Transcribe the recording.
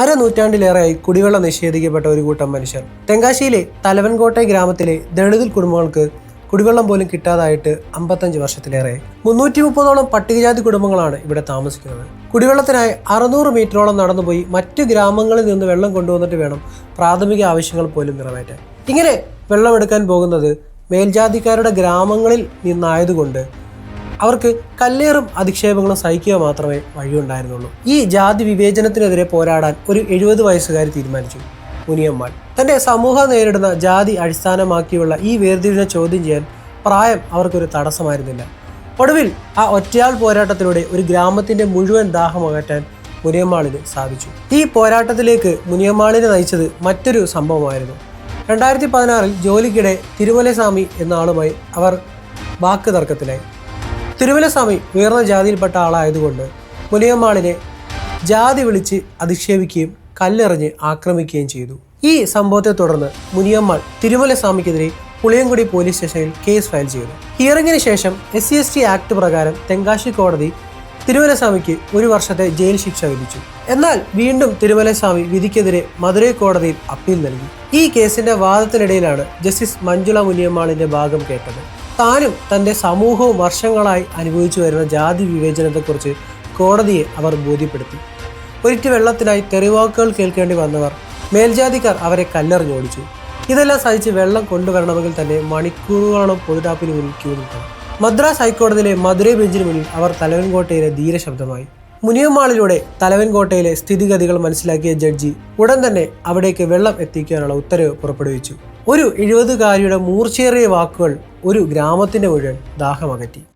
അരനൂറ്റാണ്ടിലേറെയായി കുടിവെള്ളം നിഷേധിക്കപ്പെട്ട ഒരു കൂട്ടം മനുഷ്യർ. തെങ്കാശിയിലെ തലവൻകോട്ടെ ഗ്രാമത്തിലെ ദളിത് കുടുംബങ്ങൾക്ക് കുടിവെള്ളം പോലും കിട്ടാതായിട്ട് അമ്പത്തഞ്ച് വർഷത്തിലേറെ മുന്നൂറ്റി മുപ്പതോളം പട്ടികജാതി കുടുംബങ്ങളാണ് ഇവിടെ താമസിക്കുന്നത്. കുടിവെള്ളത്തിനായി അറുന്നൂറ് മീറ്ററോളം നടന്നുപോയി മറ്റു ഗ്രാമങ്ങളിൽ നിന്ന് വെള്ളം കൊണ്ടുവന്നിട്ട് വേണം പ്രാഥമിക ആവശ്യങ്ങൾ പോലും നിറവേറ്റാൻ. ഇങ്ങനെ വെള്ളമെടുക്കാൻ പോകുന്നത് മേൽജാതിക്കാരുടെ ഗ്രാമങ്ങളിൽ നിന്നായതുകൊണ്ട് അവർക്ക് കല്ലേറും അധിക്ഷേപങ്ങളും സഹിക്കുക മാത്രമേ വഴിയുണ്ടായിരുന്നുള്ളൂ. ഈ ജാതി വിവേചനത്തിനെതിരെ പോരാടാൻ ഒരു എഴുപത് വയസ്സുകാരി തീരുമാനിച്ചു. മുനിയമ്മാൾ. തന്റെ സമൂഹം നേരിടുന്ന ജാതി അടിസ്ഥാനമാക്കിയുള്ള ഈ വേർതിരിവിനെ ചോദ്യം ചെയ്യാൻ പ്രായം അവർക്കൊരു തടസ്സമായിരുന്നില്ല. ഒടുവിൽ ആ ഒറ്റയാൾ പോരാട്ടത്തിലൂടെ ഒരു ഗ്രാമത്തിന്റെ മുഴുവൻ ദാഹമകറ്റാൻ മുനിയമ്മാളിന് സാധിച്ചു. ഈ പോരാട്ടത്തിലേക്ക് മുനിയമ്മാളിനെ നയിച്ചത് മറ്റൊരു സംഭവമായിരുന്നു. രണ്ടായിരത്തി പതിനാറിൽ ജോലിക്കിടെ തിരുമലസ്വാമി എന്ന ആളുമായി അവർ വാക്ക് തർക്കത്തിലായി. തിരുമലസ്വാമി ഉയർന്ന ജാതിയിൽപ്പെട്ട ആളായതുകൊണ്ട് മുനിയമ്മാളിനെ ജാതി വിളിച്ച് അധിക്ഷേപിക്കുകയും കല്ലെറിഞ്ഞ് ആക്രമിക്കുകയും ചെയ്തു. ഈ സംഭവത്തെ തുടർന്ന് മുനിയമ്മാൾ തിരുമലസ്വാമിക്കെതിരെ പുളിയങ്കുടി പോലീസ് സ്റ്റേഷനിൽ കേസ് ഫയൽ ചെയ്തു. ഹിയറിംഗിന് ശേഷം S C S T act പ്രകാരം തെങ്കാശി കോടതി തിരുമലസ്വാമിക്ക് ഒരു വർഷത്തെ ജയിൽ ശിക്ഷ വിധിച്ചു. എന്നാൽ വീണ്ടും തിരുമലസ്വാമി വിധിക്കെതിരെ മധുരൈ കോടതിയിൽ അപ്പീൽ നൽകി. ഈ കേസിന്റെ വാദത്തിനിടയിലാണ് ജസ്റ്റിസ് മഞ്ജുള മുനിയമ്മാളിന്റെ ഭാഗം കേട്ടത്. താനും തന്റെ സമൂഹവും വർഷങ്ങളായി അനുഭവിച്ചു വരുന്ന ജാതി വിവേചനത്തെക്കുറിച്ച് കോടതിയെ അവർ ബോധ്യപ്പെടുത്തി. ഒരിറ്റ് വെള്ളത്തിനായി തെറിവാക്കുകൾ കേൾക്കേണ്ടി വന്നവർ മേൽജാതിക്കാർ അവരെ കല്ലെറിഞ്ഞോടിച്ചു. ഇതെല്ലാം സഹിച്ച് വെള്ളം കൊണ്ടുവരണമെങ്കിൽ തന്നെ മണിക്കൂറുകളോളം പൊതുടാപ്പിന് മുന്നിൽ ക്യൂ നിൽക്കണം. മദ്രാസ് ഹൈക്കോടതിയിലെ മധുരൈ ബെഞ്ചിന് മുന്നിൽ അവർ തലവൻകോട്ടയിലെ ധീരശബ്ദമായി. മുനിയമ്മാളിലൂടെ തലവൻകോട്ടയിലെ സ്ഥിതിഗതികൾ മനസ്സിലാക്കിയ ജഡ്ജി ഉടൻ തന്നെ അവിടേക്ക് വെള്ളം എത്തിക്കാനുള്ള ഉത്തരവ് പുറപ്പെടുവിച്ചു. ഒരു എഴുപതുകാരിയുടെ മൂർച്ചയേറിയ വാക്കുകൾ ഒരു ഗ്രാമത്തിന്റെ മുഴുവൻ ദാഹമകറ്റി.